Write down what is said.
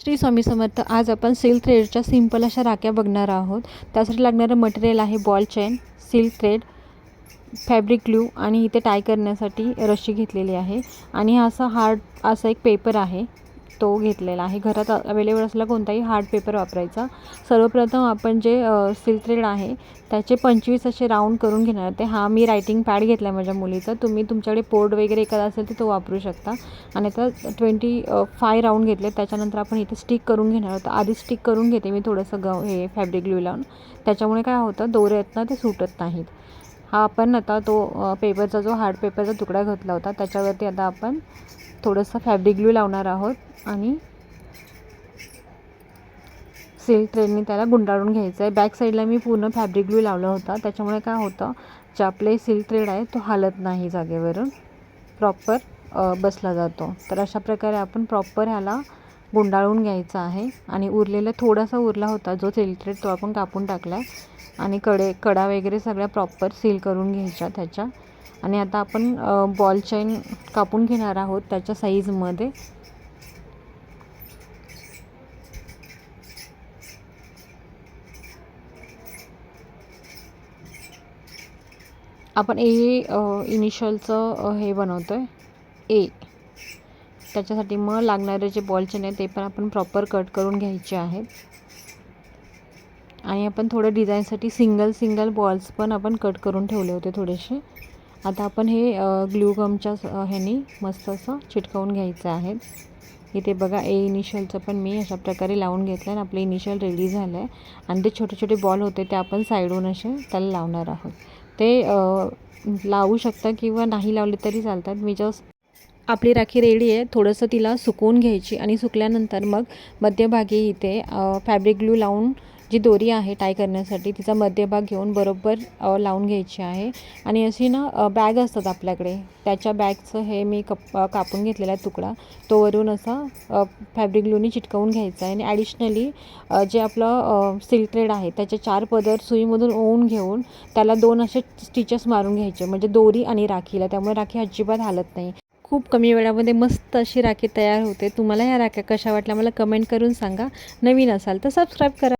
श्री स्वामी समर्थ आज आपण silk थ्रेडच्या simple अशा राख्या बघणार आहोत. त्यासाठी लागणारं मटेरियल आहे ball chain silk thread fabric glue आणि इथे टाय करण्यासाठी रशी घेतलेली आहे. आणि हा असा हार्ड असा एक पेपर आहे. तो घेतलेला आहे. घरात अवेलेबल असलेला कोणताही हार्ड पेपर वापरायचा. सर्वप्रथम आपण जे सिल्क थ्रेड आहे त्याचे पंचवीस असे राऊंड करून घेणार. ते हा मी रायटिंग पॅड घेतला आहे माझ्या मुलीचा. तुम्ही तुमच्याकडे पोर्ड वगैरे एखादा असेल तर तो वापरू शकता. आणि आता ट्वेंटी फाय राऊंड घेतले. त्याच्यानंतर आपण इथे स्टिक करून घेणार आहोत. आधी स्टिक करून घेते मी थोडंसं ग हे फॅब्रिक ग्लू लावून. त्याच्यामुळे काय होतं दोरे आहेत ना ते सुटत नाहीत. हा आपण आता तो पेपरचा जो हार्ड पेपरचा तुकडा घेतला होता त्याच्यावरती आता आपण थोडंसं फॅब्रिक ग्लू लावणार आहोत आणि सिल्क थ्रेडने त्याला गुंडाळून घ्यायचं आहे. बॅक साईडला मी पूर्ण फॅब्रिक ग्लू लावला होता. त्याच्यामुळे काय होतं जे आपले सिल्क ट्रेड आहे तो हालत नाही जागेवरून. प्रॉपर बसला जातो. तर अशा प्रकारे आपण प्रॉपर ह्याला गुंडाळून घ्यायचा आहे. आणि उरलेला थोडासा उरला होता जो सिल्क ट्रेड तो आपण कापून टाकला आहे आणि कडे कडा वगैरे सगळ्या प्रॉपर सील करून घ्यायच्या त्याच्या. आणि आता आपण बॉल चेन कापून घेणार आहोत त्याच्या साईजमध्ये आपण ए इनिशियलचं हे बनवतो आहे ए त्याच्यासाठी मग लागणारे जे बॉल चेन आहे ते पण आपण प्रॉपर कट करून घ्यायचे आहेत. आणि आपण थोडं डिझाईनसाठी सिंगल सिंगल बॉल्स पण आपण कट करून ठेवले होते थोडेसे. आता आपण हे ग्लू गमच्या ह्यानी मस्त असं चिटकवून घ्यायचं आहे. इथे बघा ए इनिशियलचं पण मी अशा प्रकारे लावून घेतलं आणि आपलं इनिशियल रेडी झालं आहे आणि ते छोटे छोटे बॉल होते ते आपण साईडहून असे त्याला लावणार आहोत. ते लावू शकता किंवा नाही लावले तरी चालतात. मी जस्ट आपली राखी रेडी आहे. थोडंसं तिला सुकवून घ्यायची आणि सुकल्यानंतर मग मध्यभागी इथे फॅब्रिक ग्लू लावून जी दोरी आहे टाय करण्यासाठी तिचा मध्यभाग घेऊन बरोबर लावून घ्यायची आहे. आणि अशी ना बॅग असतात आपल्याकडे. त्याच्या बॅगचं हे मी कप कापून घेतलेला तुकडा. तो वरून असा फॅब्रिक ग्लूनी चिटकवून घ्यायचा आहे. आणि ॲडिशनली जे आपलं सिल्क थ्रेड आहे त्याचे चार पदर सुईमधून ओवून घेऊन त्याला दोन असे स्टिचेस मारून घ्यायचे. म्हणजे दोरी आणि राखीला. त्यामुळे राखी अजिबात हालत नाही. खूप कमी वेळामध्ये मस्त अशी राखी तयार होते. तुम्हाला या राख्या कशा वाटल्या मला कमेंट करून सांगा. नवीन असाल तर सबस्क्राईब करा.